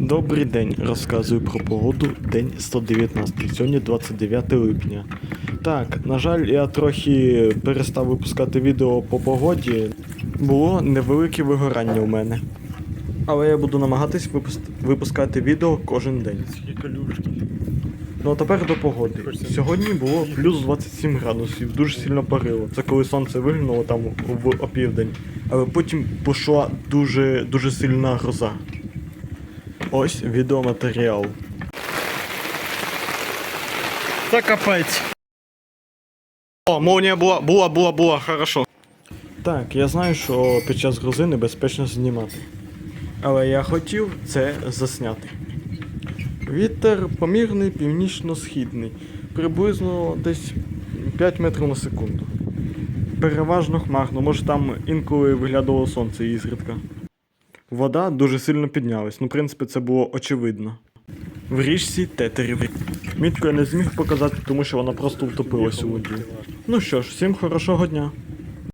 Добрий день, розказую про погоду, день 119, сьогодні 29 липня. Так, на жаль, я трохи перестав випускати відео по погоді. Було невелике вигорання у мене. Але я буду намагатись випус- випускати відео кожен день. Ну а тепер до погоди. Сьогодні було плюс 27 градусів, дуже сильно парило. Це коли сонце виглянуло там в опівдень. Але потім пішла дуже, дуже сильна гроза. Ось відеоматеріал. Це капець. О, молнія була, була, була, була, хорошо. Так, я знаю, що під час грози небезпечно знімати. Але я хотів це засняти. Вітер помірний північно-східний, приблизно десь 5 метрів на секунду. Переважно хмарно, може там інколи виглядало сонце ізредка. Вода дуже сильно піднялась, ну, в принципі, це було очевидно. В річці тетерів. Мітку я не зміг показати, тому що вона просто втопилась у воді. Ну що ж, всім хорошого дня.